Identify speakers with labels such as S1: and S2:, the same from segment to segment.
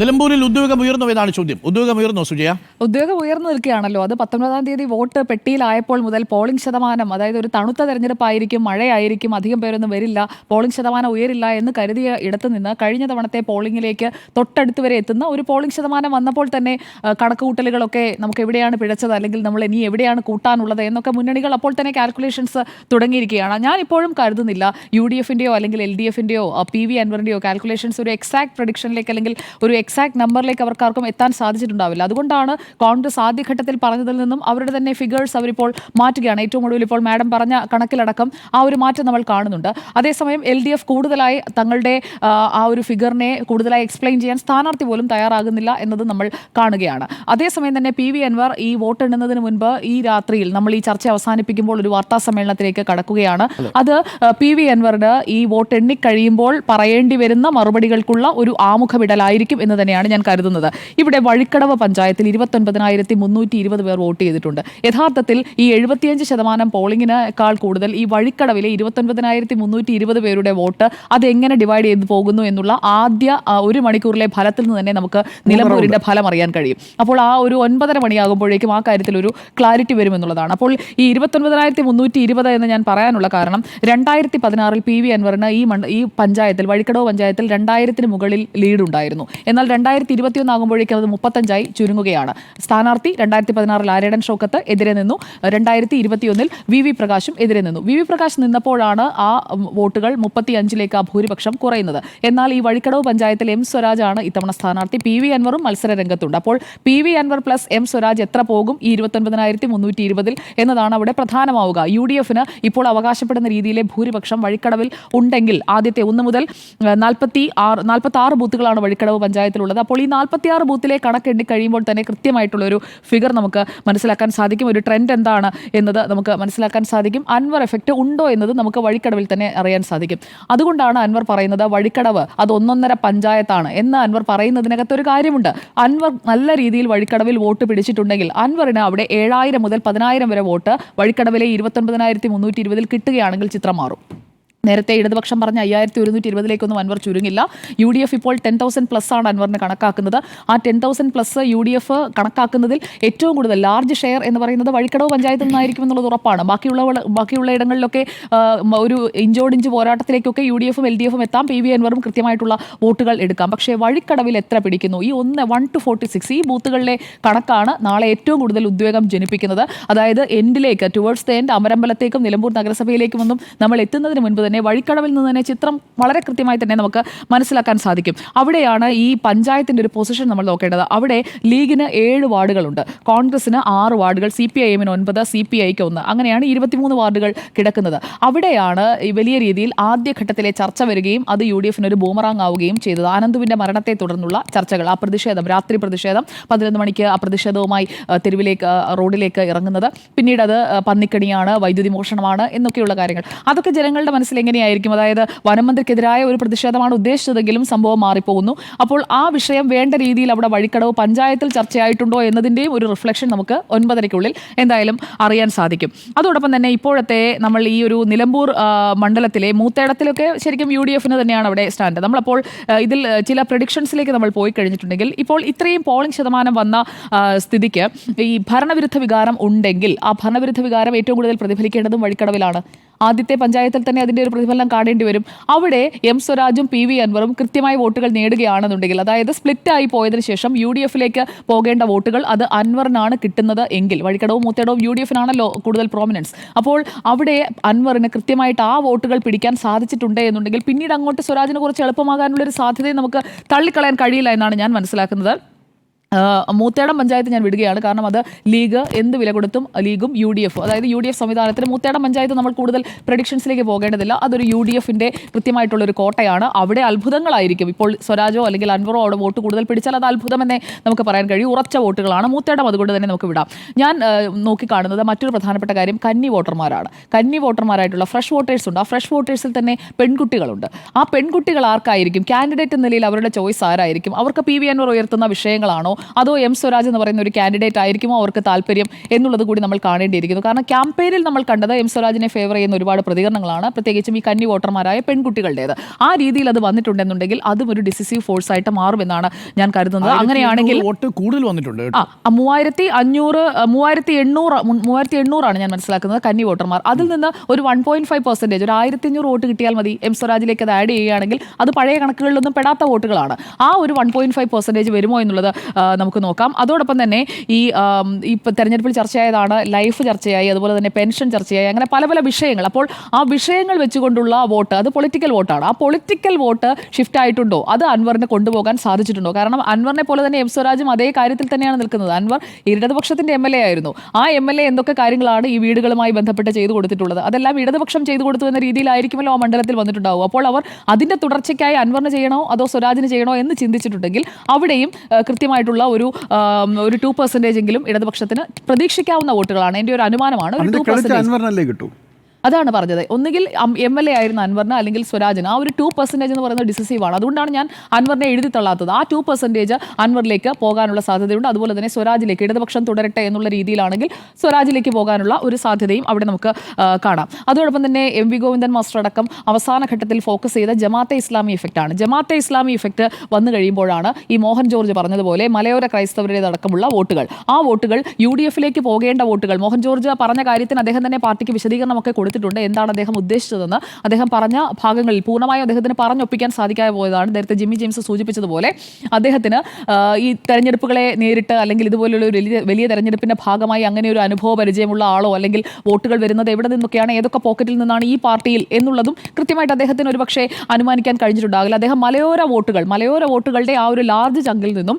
S1: നിലമ്പൂരിൽ ഉദ്യോഗം ഉയർന്നു? എന്നാണ് ചോദ്യം? ഉദ്യോഗം ഉയർന്നോ സുജയ?
S2: ഉദ്യോഗം ഉയർന്നു നിൽക്കുകയാണല്ലോ. അത് പത്തൊൻപതാം തീയതി വോട്ട് പെട്ടിയിലായപ്പോൾ മുതൽ പോളിംഗ് ശതമാനം അതായത് ഒരു തണുത്ത തെരഞ്ഞെടുപ്പായിരിക്കും മഴയായിരിക്കും അധികം പേരൊന്നും വരില്ല പോളിംഗ് ശതമാനം ഉയരില്ല എന്ന് കരുതിയ ഇടത്തു നിന്ന് കഴിഞ്ഞ തവണത്തെ പോളിംഗിലേക്ക് തൊട്ടടുത്ത് വരെ എത്തുന്ന ഒരു പോളിംഗ് ശതമാനം വന്നപ്പോൾ തന്നെ കണക്കുകൂട്ടലുകളൊക്കെ നമുക്ക് എവിടെയാണ് പിഴച്ചത്? അല്ലെങ്കിൽ നമ്മൾ ഇനി എവിടെയാണ് കൂട്ടാനുള്ളത്? എന്നൊക്കെ മുന്നണികൾ അപ്പോൾ തന്നെ കാൽക്കുലേഷൻസ് തുടങ്ങിയിരിക്കുകയാണ്. ഞാൻ ഇപ്പോഴും കരുതുന്നില്ല. യു ഡി എഫിന്റെയോ അല്ലെങ്കിൽ എൽ ഡി എഫിന്റെയോ പി വി അൻവറിന്റെയോ കാൽക്കുലേഷൻസ് ഒരു എക്സാക്ട് പ്രഡിക്ഷനിലേക്ക് അല്ലെങ്കിൽ ഒരു എക്സാക്ട് നമ്പറിലേക്ക് അവർക്കാർക്കും എത്താൻ സാധിച്ചിട്ടുണ്ടാവില്ല. അതുകൊണ്ടാണ് കോൺഗ്രസ് ആദ്യഘട്ടത്തിൽ പറഞ്ഞതിൽ നിന്നും അവരുടെ തന്നെ ഫിഗേഴ്സ് അവരിപ്പോൾ മാറ്റുകയാണ്. ഏറ്റവും ഒടുവിൽ ഇപ്പോൾ മാഡം പറഞ്ഞ കണക്കിലടക്കം ആ ഒരു മാറ്റം നമ്മൾ കാണുന്നുണ്ട്. അതേസമയം എൽ ഡി എഫ് കൂടുതലായി തങ്ങളുടെ ആ, ഒരു ഫിഗറിനെ കൂടുതലായി എക്സ്പ്ലെയിൻ ചെയ്യാൻ സ്ഥാനാർത്ഥി പോലും തയ്യാറാകുന്നില്ല എന്നത് നമ്മൾ കാണുകയാണ്. അതേസമയം തന്നെ പി വി അൻവർ ഈ വോട്ട് എണ്ണുന്നതിന് മുൻപ് ഈ രാത്രിയിൽ നമ്മൾ ഈ ചർച്ച അവസാനിപ്പിക്കുമ്പോൾ ഒരു വാർത്താ സമ്മേളനത്തിലേക്ക് കടക്കുകയാണ്. അത് പി വി അൻവറിന് ഈ വോട്ട് എണ്ണിക്കഴിയുമ്പോൾ പറയേണ്ടി വരുന്ന മറുപടികൾക്കുള്ള ഒരു ആമുഖമിടലായിരിക്കും എന്ന് തന്നെയാണ് ഞാൻ കരുതുന്നത്. ഇവിടെ വഴിക്കടവ് പഞ്ചായത്തിൽ ഇരുപത്തൊൻപതിനായിരത്തി മുന്നൂറ്റി ഇരുപത് പേർ വോട്ട് ചെയ്തിട്ടുണ്ട്. യഥാർത്ഥത്തിൽ ഈ എഴുപത്തിയഞ്ച് ശതമാനം പോളിംഗിനേക്കാൾ കൂടുതൽ ഈ വഴിക്കടവിലെ ഇരുപത്തൊൻപതിനായിരത്തി മുന്നൂറ്റി ഇരുപത് പേരുടെ വോട്ട് അത് എങ്ങനെ ഡിവൈഡ് ചെയ്ത് പോകുന്നു എന്നുള്ള ആദ്യ ഒരു മണിക്കൂറിലെ ഫലത്തിൽ നിന്ന് തന്നെ നമുക്ക് നിലമ്പൂരിന്റെ ഫലം അറിയാൻ കഴിയും. അപ്പോൾ ആ ഒരു ഒൻപതര മണിയാകുമ്പോഴേക്കും ആ കാര്യത്തിൽ ഒരു ക്ലാരിറ്റി വരുമെന്നുള്ളതാണ്. അപ്പോൾ ഈ ഇരുപത്തൊൻപതിനായിരത്തി മുന്നൂറ്റി ഇരുപത് എന്ന് ഞാൻ പറയാനുള്ള കാരണം രണ്ടായിരത്തി പതിനാറിൽ പി വി അൻവറിന് ഈ ഈ പഞ്ചായത്തിൽ വഴിക്കടവ് പഞ്ചായത്തിൽ രണ്ടായിരത്തിന് മുകളിൽ ലീഡ് ഉണ്ടായിരുന്നു എന്നാൽ രണ്ടായിരത്തി ഇരുപത്തിയൊന്ന് ആകുമ്പോഴേക്കും അത് മുപ്പത്തഞ്ചായി ചുരുങ്ങുകയാണ്. സ്ഥാനാർത്ഥി രണ്ടായിരത്തി പതിനാറിൽ ആരേടൻ ഷോക്കത്ത് എതിരെ നിന്നു. രണ്ടായിരത്തി ഇരുപത്തിയൊന്നിൽ വി വി പ്രകാശും എതിരെ നിന്നു. വി വി പ്രകാശ് നിന്നപ്പോഴാണ് ആ വോട്ടുകൾ മുപ്പത്തി അഞ്ചിലേക്ക് ആ ഭൂരിപക്ഷം കുറയുന്നത്. എന്നാൽ ഈ വഴിക്കടവ് പഞ്ചായത്തിൽ എം സ്വരാജാണ് ഇത്തവണ സ്ഥാനാർത്ഥി. പി വി അൻവറും മത്സര രംഗത്തുണ്ട്. അപ്പോൾ P V Anvar plus M Swaraj എത്ര പോകും? ഈ ഇരുപത്തൊൻപതിനായിരത്തി മുന്നൂറ്റി ഇരുപതിൽ എന്നതാണ് അവിടെ പ്രധാനമാവുക. യു ഡി എഫിന് ഇപ്പോൾ അവകാശപ്പെടുന്ന രീതിയിലെ ഭൂരിപക്ഷം വഴിക്കടവിൽ ഉണ്ടെങ്കിൽ ആദ്യത്തെ ഒന്ന് മുതൽ നാൽപ്പത്തി ആറ് നാൽപ്പത്തി ആറ് ബൂത്തുകളാണ് വഴിക്കടവ് പഞ്ചായത്തിലുള്ളത് അപ്പോൾ ഈ നാൽപ്പത്തി ആറ് ബൂത്തിലെ കണക്കെണ്ണി കഴിയുമ്പോൾ തന്നെ കൃത്യമായിട്ടുള്ള ഒരു ഫിഗർ നമുക്ക് മനസ്സിലാക്കാൻ സാധിക്കും. ഒരു ട്രെൻഡ് എന്താണ് എന്നത് നമുക്ക് മനസ്സിലാക്കാൻ സാധിക്കും. അൻവർ എഫക്റ്റ് ഉണ്ടോ എന്നത് നമുക്ക് വഴിക്കടവിൽ തന്നെ അറിയാൻ സാധിക്കും. അതുകൊണ്ടാണ് അൻവർ പറയുന്നത് വഴിക്കടവ് അത് ഒന്നൊന്നര പഞ്ചായത്താണ് എന്ന് അൻവർ പറയുന്നതിനകത്ത് ഒരു കാര്യമുണ്ട്. അൻവർ നല്ല രീതിയിൽ വഴിക്കടവിൽ വോട്ട് പിടിച്ചിട്ടുണ്ടെങ്കിൽ അൻവറിന് അവിടെ ഏഴായിരം മുതൽ പതിനായിരം വരെ വോട്ട് വഴിക്കടവിലെ ഇരുപത്തൊൻപതിനായിരത്തി മുന്നൂറ്റി ഇരുപതിൽ കിട്ടുകയാണെങ്കിൽ ചിത്രം മാറും. നേരത്തെ ഇടതുപക്ഷം പറഞ്ഞ അയ്യായിരത്തി ഒരുന്നൂറ്റി ഇരുപതിലേക്കൊന്നും അൻവർ ചുരുങ്ങില്ല. യു ഡി എഫ് ഇപ്പോൾ ടെൻ തൗസൻഡ് പ്ലസ് ആണ് അൻവറിന് കണക്കാക്കുന്നത്. ആ ten thousand plus U D F കണക്കാക്കുന്നതിൽ ഏറ്റവും കൂടുതൽ ലാർജ് ഷെയർ എന്ന് പറയുന്നത് വഴിക്കടവ് പഞ്ചായത്തിൽ നിന്നായിരിക്കും എന്നുള്ളത് ഉറപ്പാണ്. ബാക്കിയുള്ള ബാക്കിയുള്ള ഇടങ്ങളിലൊക്കെ ഒരു ഇഞ്ചോടിഞ്ച് പോരാട്ടത്തിലേക്കൊക്കെ യു ഡി എഫും എൽ ഡി എഫും എത്താം. പി വി അൻവറും കൃത്യമായിട്ടുള്ള വോട്ടുകൾ എടുക്കാം. പക്ഷേ വഴിക്കടവിൽ എത്ര പിടിക്കുന്നു? ഈ ഒന്ന് വൺ ടു ഫോർട്ടി സിക്സ് ഈ ബൂത്തുകളിലെ കണക്കാണ് നാളെ ഏറ്റവും കൂടുതൽ ഉദ്വേഗം ജനിപ്പിക്കുന്നത്. അതായത് എൻഡിലേക്ക് ടുവേർഡ്സ് ദ എൻഡ് അമരമ്പലത്തേക്കും നിലമ്പൂർ നഗരസഭയിലേക്കും ഒന്നും നമ്മൾ എത്തുന്നതിന് മുൻപ് തന്നെ വഴിക്കടവിൽ നിന്ന് തന്നെ ചിത്രം വളരെ കൃത്യമായി തന്നെ നമുക്ക് മനസ്സിലാക്കാൻ സാധിക്കും. അവിടെയാണ് ഈ പഞ്ചായത്തിന്റെ ഒരു പൊസിഷൻ നമ്മൾ നോക്കേണ്ടത്. അവിടെ ലീഗിന് ഏഴ് വാർഡുകളുണ്ട്. കോൺഗ്രസിന് ആറ് വാർഡുകൾ സി പി ഐ എമ്മിന് ഒൻപത് സി പി ഐക്ക് ഒന്ന്. അങ്ങനെയാണ് ഇരുപത്തിമൂന്ന് വാർഡുകൾ കിടക്കുന്നത്. അവിടെയാണ് വലിയ രീതിയിൽ ആദ്യഘട്ടത്തിലെ ചർച്ച വരികയും അത് യു ഡി എഫിന് ഒരു ബൂമറാങ് ആവുകയും ചെയ്തത്. ആനന്ദുവിന്റെ മരണത്തെ തുടർന്നുള്ള ചർച്ചകൾ ആ പ്രതിഷേധം രാത്രി പ്രതിഷേധം പതിനൊന്ന് മണിക്ക് ആ പ്രതിഷേധവുമായി തെരുവിലേക്ക് റോഡിലേക്ക് ഇറങ്ങുന്നത്. പിന്നീട് അത് പന്നിക്കണിയാണ് വൈദ്യുതി മോഷണമാണ് എന്നൊക്കെയുള്ള കാര്യങ്ങൾ. അതൊക്കെ ജനങ്ങളുടെ മനസ്സിൽ എങ്ങനെയായിരിക്കും? അതായത് വനമന്ത്രിക്കെതിരായ ഒരു പ്രതിഷേധമാണ് ഉദ്ദേശിച്ചതെങ്കിലും സംഭവം മാറിപ്പോകുന്നു. അപ്പോൾ ആ വിഷയം വേണ്ട രീതിയിൽ അവിടെ വഴിക്കടവ് പഞ്ചായത്തിൽ ചർച്ചയായിട്ടുണ്ടോ എന്നതിന്റെയും ഒരു റിഫ്ലക്ഷൻ നമുക്ക് ഒൻപതരയ്ക്കുള്ളിൽ എന്തായാലും അറിയാൻ സാധിക്കും. അതോടൊപ്പം തന്നെ ഇപ്പോഴത്തെ നമ്മൾ ഈ ഒരു നിലമ്പൂർ മണ്ഡലത്തിലെ മൂത്തേടത്തിലൊക്കെ ശരിക്കും യു ഡി എഫിന് തന്നെയാണ് അവിടെ സ്റ്റാൻഡ്. നമ്മളപ്പോൾ ഇതിൽ ചില പ്രഡിക്ഷൻസിലേക്ക് നമ്മൾ പോയി കഴിഞ്ഞിട്ടുണ്ടെങ്കിൽ ഇപ്പോൾ ഇത്രയും പോളിംഗ് ശതമാനം വന്ന സ്ഥിതിക്ക് ഈ ഭരണവിരുദ്ധ വികാരം ഉണ്ടെങ്കിൽ ആ ഭരണവിരുദ്ധ വികാരം ഏറ്റവും കൂടുതൽ പ്രതിഫലിക്കേണ്ടതും വഴിക്കടവിലാണ്. ആദ്യത്തെ പഞ്ചായത്തിൽ തന്നെ അതിന്റെ ഒരു പ്രതിഫലനം കാണേണ്ടി വരും. അവിടെ എം സ്വരാജും പി വി അൻവറും കൃത്യമായി വോട്ടുകൾ നേടുകയാണെന്നുണ്ടെങ്കിൽ അതായത് സ്പ്ലിറ്റ് ആയി പോയതിനു ശേഷം യു ഡി എഫിലേക്ക് പോകേണ്ട വോട്ടുകൾ അത് അൻവറിനാണ് കിട്ടുന്നത് എങ്കിൽ വഴിക്കടവും മൂത്തേടവും യു ഡി എഫിനാണല്ലോ കൂടുതൽ പ്രോമിനൻസ് അപ്പോൾ അവിടെ അൻവറിന് കൃത്യമായിട്ട് ആ വോട്ടുകൾ പിടിക്കാൻ സാധിച്ചിട്ടുണ്ട് എന്നുണ്ടെങ്കിൽ പിന്നീട് അങ്ങോട്ട് സ്വരാജിനെ കുറിച്ച് എളുപ്പമാകാനുള്ള ഒരു സാധ്യതയും നമുക്ക് തള്ളിക്കളയാൻ കഴിയില്ല എന്നാണ് ഞാൻ മനസ്സിലാക്കുന്നത്. മൂത്തേടം പഞ്ചായത്ത് ഞാൻ വിടുകയാണ്. കാരണം അത് ലീഗ് എന്ത് വില കൊടുത്തും ലീഗും യു ഡി എഫ് അതായത് യു ഡി എഫ് സംവിധാനത്തിന് മൂത്തേടം പഞ്ചായത്ത് നമ്മൾ കൂടുതൽ പ്രഡിക്ഷൻസിലേക്ക് പോകേണ്ടതില്ല. അതൊരു യു ഡി എഫിന്റെ കൃത്യമായിട്ടുള്ളൊരു കോട്ടയാണ്. അവിടെ അത്ഭുതങ്ങളായിരിക്കും. ഇപ്പോൾ സ്വരാജോ അല്ലെങ്കിൽ അൻവറോ അവിടെ വോട്ട് കൂടുതൽ പിടിച്ചാൽ അത് അത്ഭുതമെന്നേ നമുക്ക് പറയാൻ കഴിയും. ഉറച്ച വോട്ടുകളാണ്. മൂത്തേടം അതുകൊണ്ട് തന്നെ നമുക്ക് വിടാം. ഞാൻ നോക്കിക്കാണുന്നത് മറ്റൊരു പ്രധാനപ്പെട്ട കാര്യം കന്നി വോട്ടർമാരാണ്. കന്നി വോട്ടർമാരായിട്ടുള്ള ഫ്രഷ് വോട്ടേഴ്സ് ഉണ്ട്. ആ ഫ്രഷ് വോട്ടേഴ്സിൽ തന്നെ പെൺകുട്ടികളുണ്ട്. ആ പെൺകുട്ടികൾ ആർക്കായിരിക്കും? കാൻഡിഡേറ്റ് എന്ന നിലയിൽ അവരുടെ ചോയ്സ് ആരായിരിക്കും? അവർക്ക് പി വി അൻവർ ഉയർത്തുന്ന വിഷയങ്ങളാണോ? അതോ എം സ്വരാജ് എന്ന് പറയുന്ന ഒരു കാൻഡിഡേറ്റ് ആയിരിക്കുമോ അവർക്ക് താല്പര്യം എന്നുള്ളത് കൂടി നമ്മൾ കാണേണ്ടിയിരിക്കുന്നു. കാരണം ക്യാമ്പയിനിൽ നമ്മൾ കണ്ടത് എം സ്വരാജിനെ ഫേവർ ചെയ്യുന്ന ഒരുപാട് പ്രതികരണങ്ങളാണ്. പ്രത്യേകിച്ചും ഈ കന്നി വോട്ടർമാരായ പെൺകുട്ടികളുടേത്. ആ രീതിയിൽ അത് വന്നിട്ടുണ്ടെന്നുണ്ടെങ്കിൽ അതും ഒരു ഡിസിസീവ് ഫോഴ്സ് ആയിട്ട് മാറുമെന്നാണ് ഞാൻ കരുതുന്നത്. അങ്ങനെയാണെങ്കിൽ
S1: വോട്ട് കൂടുതൽ വന്നിട്ടുണ്ട്
S2: ആ മൂവായിരത്തി അഞ്ഞൂറ് മൂവായിരത്തി എണ്ണൂറ് മൂവായിരത്തി എണ്ണൂറാണ് ഞാൻ മനസ്സിലാക്കുന്നത് കന്നി വോട്ടർമാർ. അതിൽ നിന്ന് ഒരു വൺ പോയിന്റ് ഫൈവ് പെർസെന്റേജ് ഒരു ആയിരത്തി അഞ്ഞൂറ് വോട്ട് കിട്ടിയാൽ മതി എം സ്വരാജിലേക്ക് അത് ആഡ് ചെയ്യുകയാണെങ്കിൽ അത് പഴയ കണക്കുകളിലൊന്നും പെടാത്ത വോട്ടുകളാണ്. ആ ഒരു വൺ പോയിന്റ് ഫൈവ് പെർസെന്റേജ് വരുമോ എന്നുള്ളത് നമുക്ക് നോക്കാം. അതോടൊപ്പം തന്നെ ഈ ഇപ്പം തെരഞ്ഞെടുപ്പിൽ ചർച്ചയായതാണ് ലൈഫ് ചർച്ചയായി അതുപോലെ തന്നെ പെൻഷൻ ചർച്ചയായി അങ്ങനെ പല പല വിഷയങ്ങൾ. അപ്പോൾ ആ വിഷയങ്ങൾ വെച്ചുകൊണ്ടുള്ള വോട്ട് അത് പൊളിറ്റിക്കൽ വോട്ടാണ്. ആ പൊളിറ്റിക്കൽ വോട്ട് ഷിഫ്റ്റ് ആയിട്ടുണ്ടോ? അത് അൻവറിനെ കൊണ്ടുപോകാൻ സാധിച്ചിട്ടുണ്ടോ? കാരണം അൻവറിനെ പോലെ തന്നെ എം സ്വരാജും അതേ കാര്യത്തിൽ തന്നെയാണ് നിൽക്കുന്നത്. അൻവർ ഇടതുപക്ഷത്തിന്റെ എം എൽ എ ആയിരുന്നു. ആ എം എൽ എ എന്തൊക്കെ കാര്യങ്ങളാണ് ഈ വീടുകളുമായി ബന്ധപ്പെട്ട് ചെയ്തു കൊടുത്തിട്ടുള്ളത്? അതെല്ലാം ഇടതുപക്ഷം ചെയ്തു കൊടുത്തു എന്ന രീതിയിലായിരിക്കുമല്ലോ ആ മണ്ഡലത്തിൽ വന്നിട്ടുണ്ടാവും അപ്പോൾ അവർ അതിന്റെ തുടർച്ചയ്ക്കായി അൻവറിന് ചെയ്യണോ അതോ സ്വരാജിന് ചെയ്യണോ എന്ന് ചിന്തിച്ചിട്ടുണ്ടെങ്കിൽ അവിടെയും ആ, കൃത്യമായിട്ടുള്ള ഒരു ഒരു ടു പെർസെന്റേജ് എങ്കിലും ഇടതുപക്ഷത്തിന് പ്രതീക്ഷിക്കാവുന്ന വോട്ടുകളാണ്. എന്റെ ഒരു അനുമാനമാണ്. ഒരു ടു
S3: പെർസെന്റേജ് കിട്ടൂ?
S2: അതാണ് പറഞ്ഞത്. ഒന്നുകിൽ എം എൽ എ ആയിരുന്ന അൻവറിന് അല്ലെങ്കിൽ സ്വരാജിന്. ആ ഒരു ടു പെർസെന്റേജ് എന്ന് പറയുന്നത് ഡിസിസീവ് ആണ്. അതുകൊണ്ടാണ് ഞാൻ അൻവറിനെ എഴുതി തള്ളാത്തത്. ആ ടു പെർസെന്റേജ് അൻവറിലേക്ക് പോകാനുള്ള സാധ്യതയുണ്ട്. അതുപോലെ തന്നെ സ്വരാജിലേക്ക് ഇടതുപക്ഷം തുടരട്ടെ എന്നുള്ള രീതിയിലാണെങ്കിൽ സ്വരാജിലേക്ക് പോകാനുള്ള ഒരു സാധ്യതയും അവിടെ നമുക്ക് കാണാം. അതോടൊപ്പം തന്നെ എം വി ഗോവിന്ദൻ മാസ്റ്റർ അടക്കം അവസാന ഘട്ടത്തിൽ ഫോക്കസ് ചെയ്ത ജമാഅത്തെ ഇസ്ലാമി ഇഫക്റ്റ് ആണ്. ജമാഅത്തെ ഇസ്ലാമി ഇഫക്റ്റ് വന്നു കഴിയുമ്പോഴാണ് ഈ മോഹൻ ജോർജ് പറഞ്ഞതുപോലെ മലയോര ക്രൈസ്തവരുടേതടക്കമുള്ള വോട്ടുകൾ. ആ വോട്ടുകൾ യു ഡി എഫിലേക്ക് പോകേണ്ട വോട്ടുകൾ. മോഹൻ ജോർജ് പറഞ്ഞ കാര്യത്തിന് അദ്ദേഹം തന്നെ പാർട്ടിക്ക് വിശദീകരണമൊക്കെ കൊടുത്തിട്ടുണ്ട്. എന്താണ് അദ്ദേഹം ഉദ്ദേശിച്ചതെന്ന് അദ്ദേഹം പറഞ്ഞ ഭാഗങ്ങളിൽ പൂർണമായും അദ്ദേഹത്തിന് പറഞ്ഞൊപ്പിക്കാൻ സാധിക്കാതെ പോയതാണ്. നേരത്തെ ജിമ്മി ജെയിംസ് സൂചിപ്പിച്ചതുപോലെ അദ്ദേഹത്തിന് ഈ തെരഞ്ഞെടുപ്പുകളെ നേരിട്ട് അല്ലെങ്കിൽ ഇതുപോലുള്ള ഒരു വലിയ വലിയ തെരഞ്ഞെടുപ്പിന്റെ ഭാഗമായി അങ്ങനെ ഒരു അനുഭവ പരിചയമുള്ള ആളോ അല്ലെങ്കിൽ വോട്ടുകൾ വരുന്നത് എവിടെ നിന്നൊക്കെയാണ് ഏതൊക്കെ പോക്കറ്റിൽ നിന്നാണ് ഈ പാർട്ടിയിൽ എന്നുള്ളതും കൃത്യമായിട്ട് അദ്ദേഹത്തിന് ഒരു പക്ഷേ അനുമാനിക്കാൻ കഴിഞ്ഞിട്ടുണ്ടാകില്ല അദ്ദേഹം മലയോര വോട്ടുകൾ മലയോര വോട്ടുകളുടെ ആ ഒരു ലാർജ് ചങ്കിൽ നിന്നും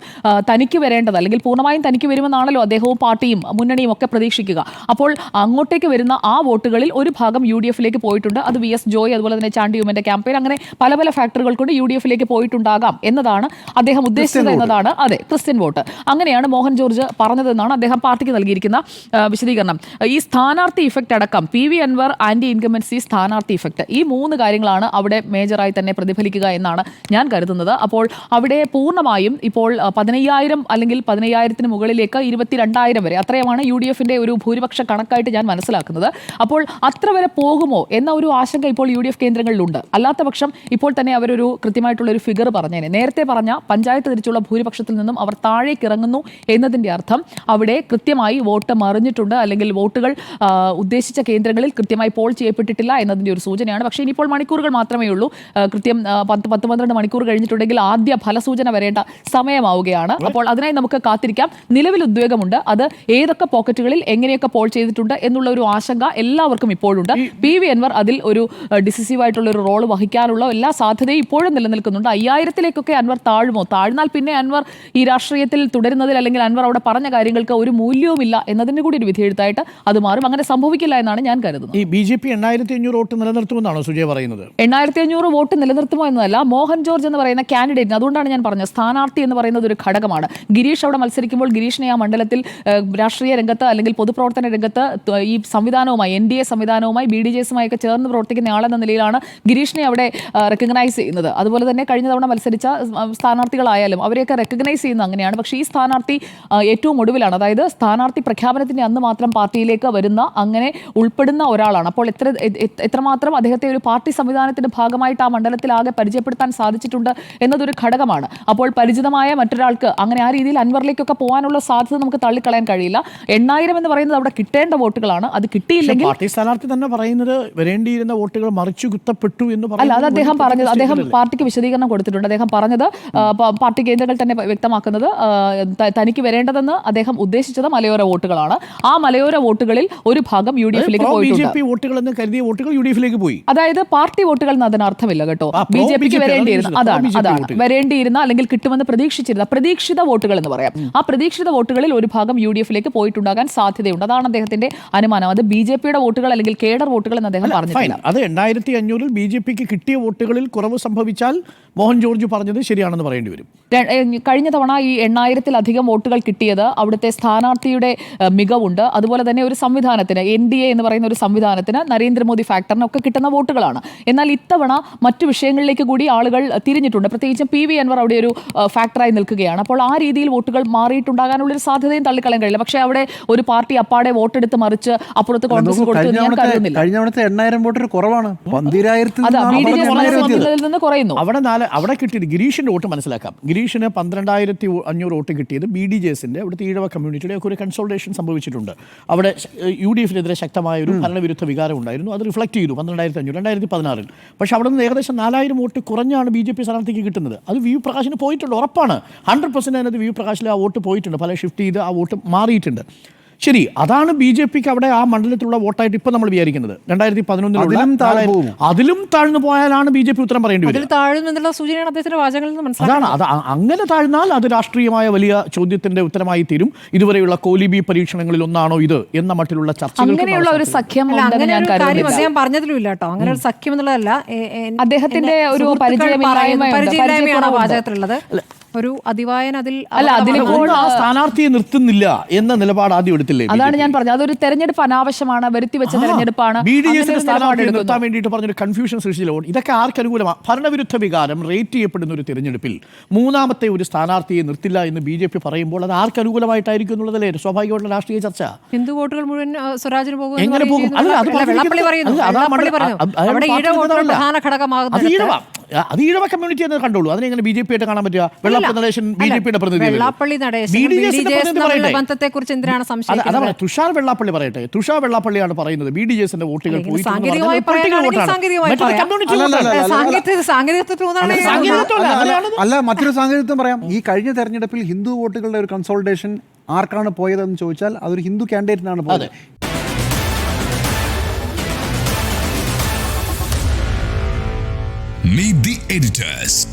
S2: തനിക്ക് വരേണ്ടത് അല്ലെങ്കിൽ പൂർണമായും തനിക്ക് വരുമെന്നാണല്ലോ അദ്ദേഹവും പാർട്ടിയും മുന്നണിയും ഒക്കെ പ്രതീക്ഷിക്കുക. അപ്പോൾ അങ്ങോട്ടേക്ക് വരുന്ന ആ വോട്ടുകളിൽ ഒരു ഭാഗം യു ഡി എഫിലേക്ക് പോയിട്ടുണ്ട്. അത് വി എസ് ജോയ് അതുപോലെ തന്നെ ചാണ്ടി ഉമ്മന്റെ ക്യാമ്പയിൻ അങ്ങനെ പല പല ഫാക്ടറുകൾ കൊണ്ട് യു ഡി എഫിലേക്ക് പോയിട്ടുണ്ടാകാം എന്നതാണ് അദ്ദേഹം ഉദ്ദേശിച്ചത് എന്നതാണ്. അതെ ക്രിസ്ത്യൻ വോട്ട്. അങ്ങനെയാണ് മോഹൻ ജോർജ് പറഞ്ഞതെന്നാണ് അദ്ദേഹം പാർട്ടിക്ക് നൽകിയിരിക്കുന്ന വിശദീകരണം. ഈ സ്ഥാനാർത്ഥി ഇഫക്റ്റ് അടക്കം P V Anvar anti incumbency സ്ഥാനാർത്ഥി ഇഫക്റ്റ് ഈ മൂന്ന് കാര്യങ്ങളാണ് അവിടെ മേജറായി തന്നെ പ്രതിഫലിക്കുക എന്നാണ് ഞാൻ കരുതുന്നത്. അപ്പോൾ അവിടെ പൂർണമായും ഇപ്പോൾ പതിനയ്യായിരം അല്ലെങ്കിൽ പതിനയ്യായിരത്തിന് മുകളിലേക്ക് ഇരുപത്തിരണ്ടായിരം വരെ അത്രയുമാണ് യു ഡി എഫിന്റെ ഒരു ഭൂരിപക്ഷ കണക്കായിട്ട് ഞാൻ മനസ്സിലാക്കുന്നത്. അപ്പോൾ അത്ര വരെ പോകുമോ എന്ന ഒരു ആശങ്ക ഇപ്പോൾ യു ഡി എഫ് കേന്ദ്രങ്ങളിലുണ്ട്. അല്ലാത്ത പക്ഷം ഇപ്പോൾ തന്നെ അവരൊരു കൃത്യമായിട്ടുള്ള ഒരു ഫിഗർ പറഞ്ഞേനെ. നേരത്തെ പറഞ്ഞ പഞ്ചായത്ത് തിരിച്ചുള്ള ഭൂരിപക്ഷത്തിൽ നിന്നും അവർ താഴേക്ക് ഇറങ്ങുന്നു എന്നതിന്റെ അർത്ഥം അവിടെ കൃത്യമായി വോട്ട് മറിഞ്ഞിട്ടുണ്ട് അല്ലെങ്കിൽ വോട്ടുകൾ ഉദ്ദേശിച്ച കേന്ദ്രങ്ങളിൽ കൃത്യമായി പോൾ ചെയ്യപ്പെട്ടിട്ടില്ല എന്നതിന്റെ ഒരു സൂചനയാണ്. പക്ഷേ ഇനിയിപ്പോൾ മണിക്കൂറുകൾ മാത്രമേ ഉള്ളൂ. കൃത്യം പത്ത് പത്ത് പന്ത്രണ്ട് മണിക്കൂർ കഴിഞ്ഞിട്ടുണ്ടെങ്കിൽ ആദ്യ ഫലസൂചന വരേണ്ട സമയമാവുകയാണ്. അപ്പോൾ അതിനായി നമുക്ക് കാത്തിരിക്കാം. നിലവിൽ ഉദ്വേഗമുണ്ട് അത് ഏതൊക്കെ പോക്കറ്റുകളിൽ എങ്ങനെയൊക്കെ പോൾ ചെയ്തിട്ടുണ്ട് എന്നുള്ള ഒരു ആശങ്ക എല്ലാവർക്കും ഇപ്പോഴുണ്ട് പി വി അൻവർ അതിൽ ഒരു ഡിസിസീവായിട്ടുള്ള ഒരു റോൾ വഹിക്കാനുള്ള എല്ലാ സാധ്യതയും ഇപ്പോഴും നിലനിൽക്കുന്നുണ്ട്. അയ്യായിരത്തിലേക്കൊക്കെ അൻവർ താഴുമോ? താഴ്ന്നാൽ പിന്നെ അൻവർ ഈ രാഷ്ട്രീയത്തിൽ തുടരുന്നതിൽ അല്ലെങ്കിൽ അൻവർ അവിടെ പറഞ്ഞ കാര്യങ്ങൾക്ക് ഒരു മൂല്യവുമില്ല എന്നതിന്റെ കൂടി ഒരു വിധിയെഴുത്തായിട്ട് അത് മാറും. അങ്ങനെ സംഭവിക്കില്ല എന്നാണ് ഞാൻ കരുതുന്നത്.
S1: ഈ ബി ജെ പി എണ്ണായിരത്തി അഞ്ഞൂറ് വോട്ട് നിലനിർത്തുമെന്നാണോ സുജയ പറയുന്നത്?
S2: എണ്ണായിരത്തി അഞ്ഞൂറ് വോട്ട് നിലനിർത്തുമോ എന്നതല്ല മോഹൻ ജോർജ് എന്ന് പറയുന്ന കാൻഡിഡേറ്റിന് അതുകൊണ്ടാണ് ഞാൻ പറഞ്ഞത് സ്ഥാനാർത്ഥി എന്ന് പറയുന്നത് ഒരു ഘടകമാണ്. ഗിരീഷ് അവിടെ മത്സരിക്കുമ്പോൾ ഗിരീഷിനെ ആ മണ്ഡലത്തിൽ രാഷ്ട്രീയ രംഗത്ത് അല്ലെങ്കിൽ പൊതുപ്രവർത്തന രംഗത്ത് ഈ സംവിധാനവുമായി എൻ ഡി എ സംവിധാനവുമായി ബി ഡി ജെ എസുമായി ഒക്കെ ചേർന്ന് പ്രവർത്തിക്കുന്ന ആളെന്ന നിലയിലാണ് ഗിരീഷിനെ അവിടെ റെക്കഗ്നൈസ് ചെയ്യുന്നത്. അതുപോലെ തന്നെ കഴിഞ്ഞ തവണ മത്സരിച്ച സ്ഥാനാർത്ഥികളായാലും അവരെയൊക്കെ റെക്കഗ്നൈസ് ചെയ്യുന്നത് അങ്ങനെയാണ്. പക്ഷേ ഈ സ്ഥാനാർത്ഥി ഏറ്റവും ഒടുവിലാണ്. അതായത് സ്ഥാനാർത്ഥി പ്രഖ്യാപനത്തിന്റെ അന്ന് മാത്രം പാർട്ടിയിലേക്ക് വരുന്ന അങ്ങനെ ഉൾപ്പെടുന്ന ഒരാളാണ്. അപ്പോൾ എത്ര എത്രമാത്രം അദ്ദേഹത്തെ ഒരു പാർട്ടി സംവിധാനത്തിന്റെ ഭാഗമായിട്ട് ആ മണ്ഡലത്തിലാകെ പരിചയപ്പെടുത്താൻ സാധിച്ചിട്ടുണ്ട് എന്നതൊരു ഘടകമാണ്. അപ്പോൾ പരിചിതമായ മറ്റൊരാൾക്ക് അങ്ങനെ ആ രീതിയിൽ അൻവറിലേക്കൊക്കെ പോകാനുള്ള സാധ്യത നമുക്ക് തള്ളിക്കളയാൻ കഴിയില്ല. എണ്ണായിരം എന്ന് പറയുന്നത് അവിടെ കിട്ടേണ്ട വോട്ടുകളാണ്. അത് കിട്ടിയില്ലെങ്കിൽ
S1: പാർട്ടി സ്ഥാനാർത്ഥി തന്നെ പറയുന്നത് വരേണ്ടിയിരുന്ന വോട്ടുകൾ മറിച്ചു കുത്തപ്പെട്ടു എന്ന്
S2: അല്ല അത് അദ്ദേഹം പറഞ്ഞത് അദ്ദേഹം പാർട്ടിക്ക് വിശദീകരണം കൊടുത്തിട്ടുണ്ട്. അദ്ദേഹം പറഞ്ഞത് പാർട്ടി കേന്ദ്രങ്ങൾ തന്നെ വ്യക്തമാക്കുന്നത് തനിക്ക് വരേണ്ടതെന്ന് അദ്ദേഹം ഉദ്ദേശിച്ചത് മലയോര വോട്ടുകളാണ്. ആ മലയോര വോട്ടുകളിൽ ഒരു ഭാഗം യു ഡി എഫിലേക്ക് പോയിട്ടുണ്ട്.
S1: വോട്ടുകൾ എന്ന് കരുതിയ വോട്ടുകൾ യു ഡി എഫിലേക്ക് പോയി.
S2: അതായത് പാർട്ടി വോട്ടുകൾ എന്ന് അതിന് അർത്ഥമില്ല കേട്ടോ. ബി ജെ പിക്ക് വരേണ്ടിയിരുന്ന
S1: അതാണ്
S2: അതാണ്. വരേണ്ടിയിരുന്ന അല്ലെങ്കിൽ കിട്ടുമെന്ന് പ്രതീക്ഷിച്ചിരുന്ന പ്രതീക്ഷിത വോട്ടുകൾ എന്ന് പറയാം. ആ പ്രതീക്ഷിത വോട്ടുകളിൽ ഒരു ഭാഗം യു ഡി എഫിലേക്ക് പോയിട്ടുണ്ടാകാൻ സാധ്യതയുണ്ട്. അതാണ് അദ്ദേഹത്തിന്റെ അനുമാനം. അത് ബി ജെ പിയുടെ വോട്ടുകൾ അല്ലെങ്കിൽ കേഡർ വോട്ടുകൾ എന്ന് അദ്ദേഹം പറഞ്ഞു
S1: അത് എണ്ണായിരത്തി അഞ്ഞൂറിൽ ബി ജെ പിക്ക് കിട്ടിയ വോട്ടുകളിൽ കുറവ് സംഭവിച്ചാൽ മോഹൻ ജോർജ് പറഞ്ഞത് ശരിയാണെന്ന് പറയേണ്ടി വരും.
S2: കഴിഞ്ഞ തവണ ഈ എണ്ണായിരത്തിലധികം വോട്ടുകൾ കിട്ടിയത് അവിടുത്തെ സ്ഥാനാർത്ഥിയുടെ മികവുണ്ട്. അതുപോലെ തന്നെ ഒരു സംവിധാനത്തിന് എൻ ഡി എ എന്ന് പറയുന്ന ഒരു സംവിധാനത്തിന് നരേന്ദ്രമോദി ഫാക്ടറിനൊക്കെ കിട്ടുന്ന വോട്ടുകളാണ്. എന്നാൽ ഇത്തവണ മറ്റു വിഷയങ്ങളിലേക്ക് കൂടി ആളുകൾ തിരിഞ്ഞിട്ടുണ്ട്. പ്രത്യേകിച്ചും പി വി അൻവർ അവിടെ ഒരു ഫാക്ടറായി നിൽക്കുകയാണ്. അപ്പോൾ ആ രീതിയിൽ വോട്ടുകൾ മാറിയിട്ടുണ്ടാകാനുള്ള ഒരു സാധ്യതയും തള്ളിക്കളയാൻ കഴിയില്ല. പക്ഷേ അവിടെ ഒരു പാർട്ടി അപ്പാടെ വോട്ടെടുത്ത് മറിച്ച് അപ്പുറത്ത് കോൺഗ്രസ് കൊടുത്തു
S3: കഴിഞ്ഞ
S2: ഞാൻ കരുതുന്നില്ല.
S3: കഴിഞ്ഞ തവണത്തെ എണ്ണായിരം കുറവാണ്. പന്തിരായിരത്തിൽ
S2: നിന്ന് കുറയുന്നു.
S1: അവിടെ നാല് അവിടെ കിട്ടിയത് ഗിരീഷിന്റെ വോട്ട് മനസ്സിലാക്കാം. ഗിരീഷിന് പന്ത്രണ്ടായിരത്തി അഞ്ഞൂറ് വോട്ട് കിട്ടിയത് ബി ഡി ജെ എസിന്റെ അവിടുത്തെ ഈഴവ കമ്മ്യൂണിറ്റിയുടെ ഒക്കെ ഒരു കൺസോൾട്ടേഷൻ സംഭവിച്ചിട്ടുണ്ട്. അവിടെ യു ഡി എഫിനെതിരെ ശക്തമായ ഒരു ഭരണവിരുദ്ധ വികാരം ഉണ്ടായിരുന്നു. അത് റിഫ്ലക്ട് ചെയ്തു പന്ത്രണ്ടായിരത്തി അഞ്ഞൂറ് രണ്ടായിരത്തി പതിനാറിൽ. പക്ഷേ അവിടെ നിന്ന് ഏകദേശം നാലായിരം വോട്ട് കുറഞ്ഞാണ് ബി ജെ പി സ്ഥാനാർത്ഥിക്ക് കിട്ടുന്നത്. അത് വി പ്രകാശിന് പോയിട്ടുണ്ട് ഉറപ്പാണ്. ഹൺഡ്രഡ് പെർസെന്റ് അതിനകത്ത് വി പ്രകാശിൽ ആ വോട്ട് പോയിട്ടുണ്ട്. പല ഷിഫ്റ്റ് ചെയ്ത് ആ വോട്ട് മാറിയിട്ടുണ്ട്. ശരി അതാണ് ബി ജെ പിക്ക് അവിടെ ആ മണ്ഡലത്തിലുള്ള വോട്ടായിട്ട് ഇപ്പൊ നമ്മൾ വിചാരിക്കുന്നത്. രണ്ടായിരത്തി പതിനൊന്നിലുള്ള
S3: അതിലും താഴെ
S1: അതിലും താഴ്ന്നു പോയാലാണ് ബി ജെ പി ഉത്തരം പറയേണ്ടി വരിക.
S4: അതിൽ താഴുമെന്നുള്ള സൂചനയാണ് അദ്ദേഹത്തിന്റെ വാചകങ്ങളിൽ നിന്ന് മനസ്സിലാക്കുന്നത്
S1: അതാണ് അത് അങ്ങനെ താഴ്ന്നാൽ അത് രാഷ്ട്രീയമായ വലിയ ചോദ്യത്തിന്റെ ഉത്തരമായി തീരും. ഇതുവരെയുള്ള കോലിബി പരീക്ഷണങ്ങളിൽ ഒന്നാണോ ഇത് എന്ന മട്ടിലുള്ള ചർച്ചകൾ
S2: അങ്ങനെയുള്ള ഒരു സഖ്യം
S4: അദ്ദേഹം പറഞ്ഞതിലും ഇല്ല കേട്ടോ. അങ്ങനെ ഒരു സഖ്യം എന്നുള്ളതല്ല
S2: അദ്ദേഹത്തിന്റെ ഒരു.
S4: പരിചയമില്ലായ്മയാണ് വാചകത്തിലുള്ളത്? ഒരു അതിവായൻ അതിൽ
S2: അല്ല,
S1: ആ സ്ഥാനാർത്ഥിയെ നിർത്തുന്നില്ല എന്ന നിലപാട് ആദ്യം എടുത്തില്ലേ
S2: അതാണ് ഞാൻ പറഞ്ഞത്. അതൊരു തെരഞ്ഞെടുപ്പ് അനാവശ്യമാണ് വരുത്തി വെച്ച തെരഞ്ഞെടുപ്പാണ്.
S1: ബി ഡി
S2: എസ്
S1: എസിന്റെ
S2: ഒരു
S1: നിർത്താൻ വേണ്ടിയിട്ട് പറഞ്ഞൊരു കൺഫ്യൂഷൻ സൃഷ്ടിച്ചില്ല. ഇതൊക്കെ ആർക്ക് അനുകൂലമാണ് ഭരണവിരുദ്ധ വികാരം റേറ്റ് ചെയ്യപ്പെടുന്ന ഒരു തെരഞ്ഞെടുപ്പിൽ മൂന്നാമത്തെ ഒരു സ്ഥാനാർത്ഥിയെ നിർത്തില്ല എന്ന് ബി ജെ പി പറയുമ്പോൾ അത് ആർക്ക് അനുകൂലമായിട്ടായിരിക്കും എന്നുള്ളതല്ലേ സ്വാഭാവികമായിട്ടുള്ള രാഷ്ട്രീയ ചർച്ച.
S4: ഹിന്ദു വോട്ടുകൾ മുഴുവൻ സ്വരാജിന് പോകും
S1: എങ്ങനെ പോകും?
S4: പ്രധാന
S1: അത് ഈഴവ കമ്മ്യൂണിറ്റി എന്ന് കണ്ടോളൂ അതിനെ എങ്ങനെ ബി ജെ പി ആയിട്ട് കാണാൻ പറ്റുക? വെള്ളാപ്പള്ളി നടേശൻ ബി ജെ പിയുടെ പ്രതിനിധി തുഷാർ വെള്ളാപ്പള്ളി പറയട്ടെ. തുഷാർ വെള്ളാപ്പള്ളിയാണ് പറയുന്നത്. ബി ഡി ജെസിന്റെ വോട്ടുകൾ
S3: അല്ല മറ്റൊരു സാങ്കേതികത്വം പറയാം. ഈ കഴിഞ്ഞ തെരഞ്ഞെടുപ്പിൽ ഹിന്ദു വോട്ടുകളുടെ ഒരു കൺസോൾട്ടേഷൻ ആർക്കാണ് പോയതെന്ന് ചോദിച്ചാൽ അതൊരു ഹിന്ദു കാൻഡിഡേറ്റിനാണ് പോയത്.
S5: Meet the editors.